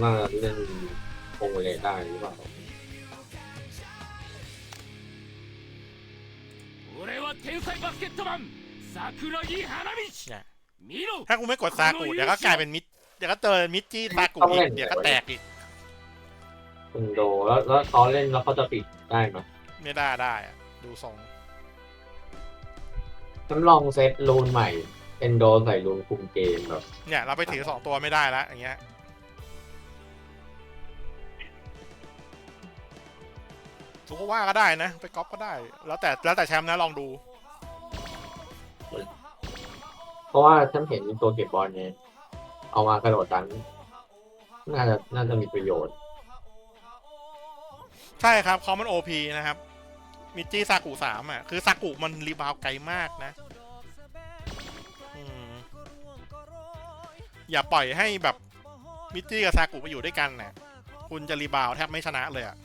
เน่าเล่นโงเวเลได้หรือเปล่าถ้ากูไม่กดซากุเดี๋ยวก็กลายเป็นมิดเดี๋ยวก็เจอมิดจี้ซากุอีกเดี๋ยวก็แตกอีกคุณโดแล้วแล้วเขาเล่นแล้วเขาจะปิดได้ไหมไม่ได้ได้อะดูทรงฉันลองเซตรูนใหม่เอนโดใส่รูนคุมเกมแบบ เนี่ย เราไปถือสองตัวไม่ได้แล้วอย่างเงี้ย กูก็ว่าก็ได้นะ ไปก๊อปก็ได้ แล้วแต่แล้วแต่แชมป์นะลองดู เพราะว่าฉันเห็นตัวเก็บบอลเนี่ยเอามากระโดดดันน่าจะน่าจะมีประโยชน์ ใช่ครับเขามันโอพีนะครับ มิจิซากุสามอะ คือซากุมันรีบาวไกลมากนะอืมอย่าปล่อยให้แบบมิจิกับซากุไปอยู่ด้วยกันนะคุณจะรีบาวแทบไม่ชนะเลยอะ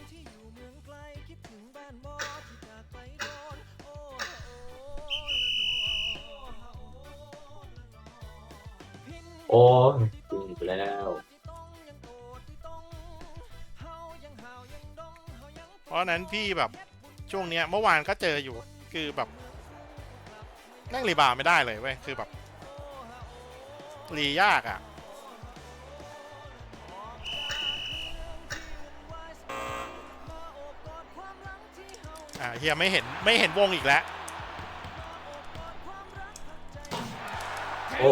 โอ้ยจริงไปแล้วเพราะฉะนั้นพี่แบบช่วงเนี้ยเมื่อวานก็เจออยู่คือแบบนั่งรีบาวไม่ได้เลยเว้ยคือแบบรียากอะอ่าเฮียไม่เห็นไม่เห็นวงอีกแล้วโอ้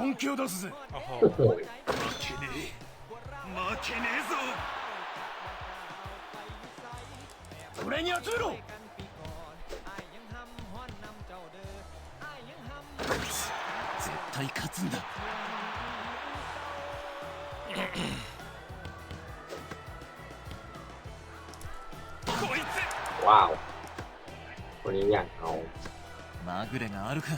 本気を出すぜ。負けねえ負けねえぞ。俺に集めろ。絶対勝つんだ。こいつ。わおこれやんまぐれがあるか。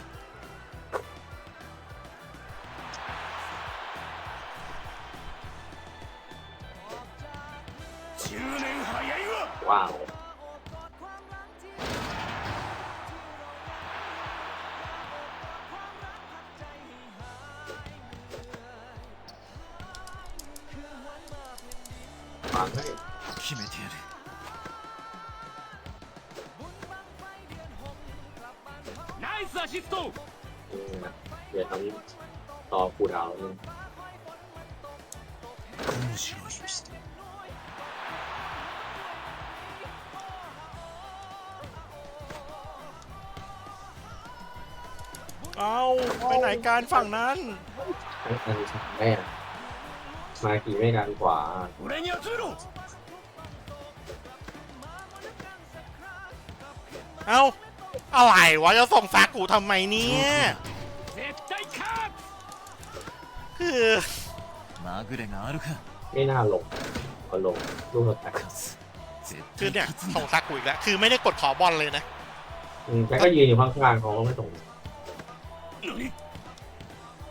ว้าว ฟังให้ 決めてやるナイスアシスト นี่นะเดี๋ยวทำต่อคูดาวนี่ 面白い เอาไปไหนการฝั่งนั้นทั้แม่มากี่ไม่กันกว่าเอาอะไรวะจะส่งซากูทำไมเนี่ยมากรงารุไม่น่าลงเอาลงลูกตัดคือเนี่ยส่งซากูอีกแล้วคือไม่ได้กดขอบอลเลยนะแต่ก็ยืนอยู่ข้างๆเขาไม่ส่ง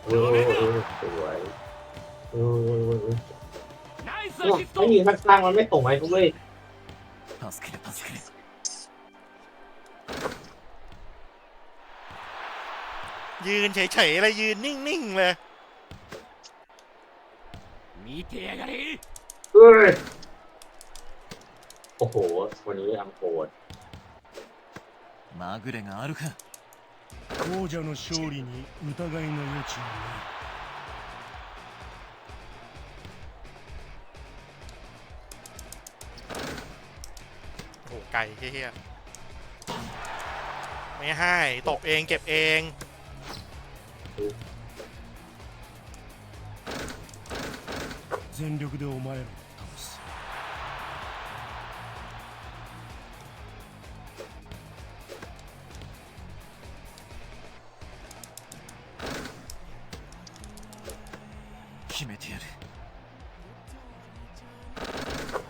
เออเออเออสวยเออเออเออเออ ナイス เนี่ย アシスト ไม่ยืนข้างๆมันไม่ส่งไอ้ทุกเว้ย 助ける助ける ยืนเฉยๆเลยยืนนิ่งๆเลย 見てやがれ เอ้ยโอ้โห วันนี้อังโคด まぐれがあるか 王者の勝利に疑いの余地はない โอ้ไก่เฮี้ยๆไม่ให้ ตกเองเก็บเอง 全力でお前らを 決めてやる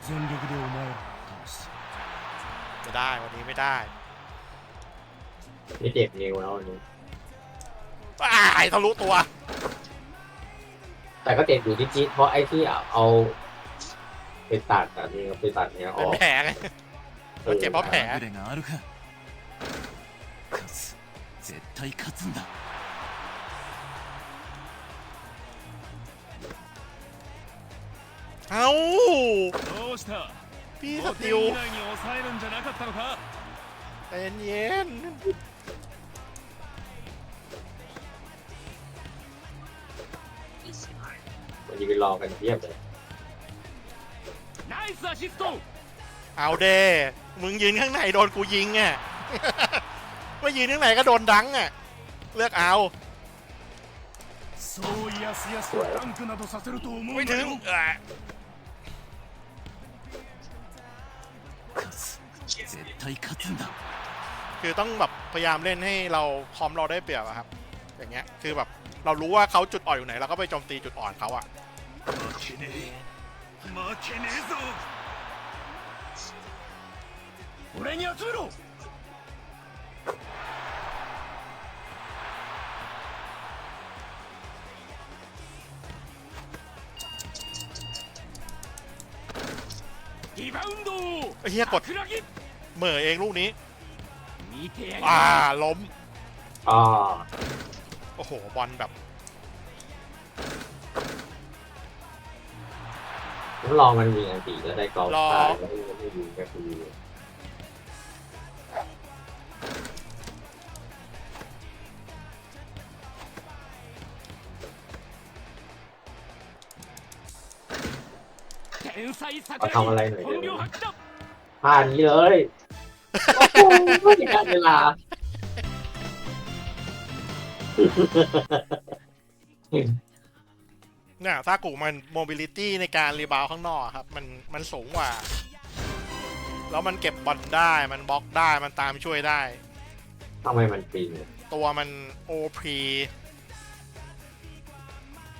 全力でお前らを倒す ไม่ได้วันนี้ไม่ได้ นี่เจ็บนิ้วแล้ววันนี้ อ้ายทะลุตัว แต่ก็เจ็บอยู่นิดๆเพราะไอ้ที่เอาไปตัดแต่นี่ไปตัดเนี้ยอ เป็น อก แผลไง มันเจ็บเพราะแผล まぐれがあるか勝つ絶対勝つんだ เอ้าพี่สติวเย็นเย็นมันยืนรอกันเพียบเลยเอาเดมึงยืนข้างในโดนกูยิงอะไม่ยืนข้างในก็โดนดังอะ เลือกเอาไม่ถึง 絶対勝つんだ คือต้องแบบพยายามเล่นให้เราพร้อมเราได้เปรียบอะครับ อย่างเงี้ย คือแบบเรารู้ว่าเขาจุดอ่อนอยู่ไหนเราก็ไปโจมตีจุดอ่อนเขาอะ 負けねえ負けねえぞ俺に集めろリバウンドを ไอ้เฮียกด 桜木 เหม่อเองลูกนี้ 見てやる อ่าล้ม อ่า โอ้โห บอลแบบ แล้วรอมันยิงอันตีแล้วได้กอล์ฟ รอ ตายแล้วมันไม่ยิงก็คือ 天才桜 เอา 木 ทำอะไรหน่อย 本 เดี๋ 領 ยว 発揮だ ผ่านเลย โอ้โหไม่ทันเวลา เนี่ยซากุมันโมบิลิตี้ในการรีบาวข้างนอกอะครับ มันมันสูงกว่า แล้วมันเก็บบอลได้มันบล็อกได้มันตามช่วยได้ ทำไมมันปีนตัวมันโอพี